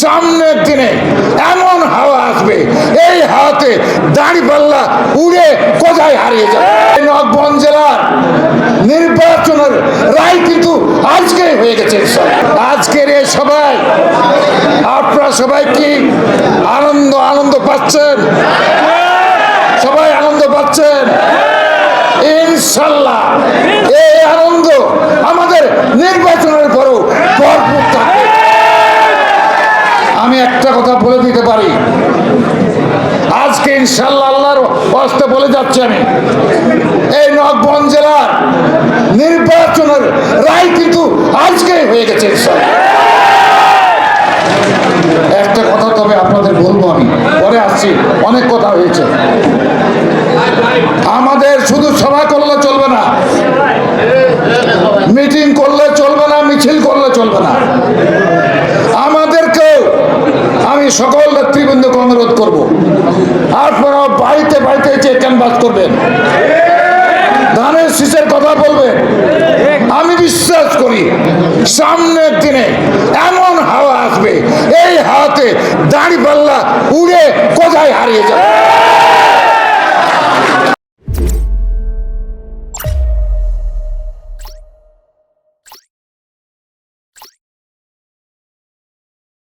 সামনের দিনে এমন হাওয়া আসবে, এই হাওয়াতে দাঁড়িপাল্লা উড়ে কোথায় হারিয়ে যাবে? নকবন জেলার নির্বাচনের রায় কিন্তু আজকে হয়ে গেছে আজকের এই সবাই আপনারা সবাই কি আনন্দ আনন্দ পাচ্ছেন সবাই আনন্দ পাচ্ছেন ইনশাল্লাহ এই আনন্দ আমাদের নির্বাচনের পরেও ভরপুর থাকবে আমি একটা কথা বলে দিতে পারি। আজকে ইনশাল্লাহ আল্লাহর হস্তে বলে যাচ্ছি আমি। এই নকবন জেলার নির্বাচনের রায় কিন্তু আজকে হয়ে গেছে। একটা কথা তবে আপনাদের বলব আমি। পরে আসছি। অনেক কথা হয়েছে। আমাদের শুধু সভা করলে চলবে না। মিটিং করলে চলবে না, মিছিল করলে চলবে না। সকল নেতৃবৃন্দকে অনুরোধ করব। আপনারা বাড়িতে বাড়িতে যে ক্যানভাস করবেন। ধানের শীষের কথা বলবেন। আমি বিশ্বাস করি, সামনের দিনে এমন হাওয়া আসবে, এই হাওয়াতে দাঁড়িপাল্লা উড়ে কোথায় হারিয়ে যাবে?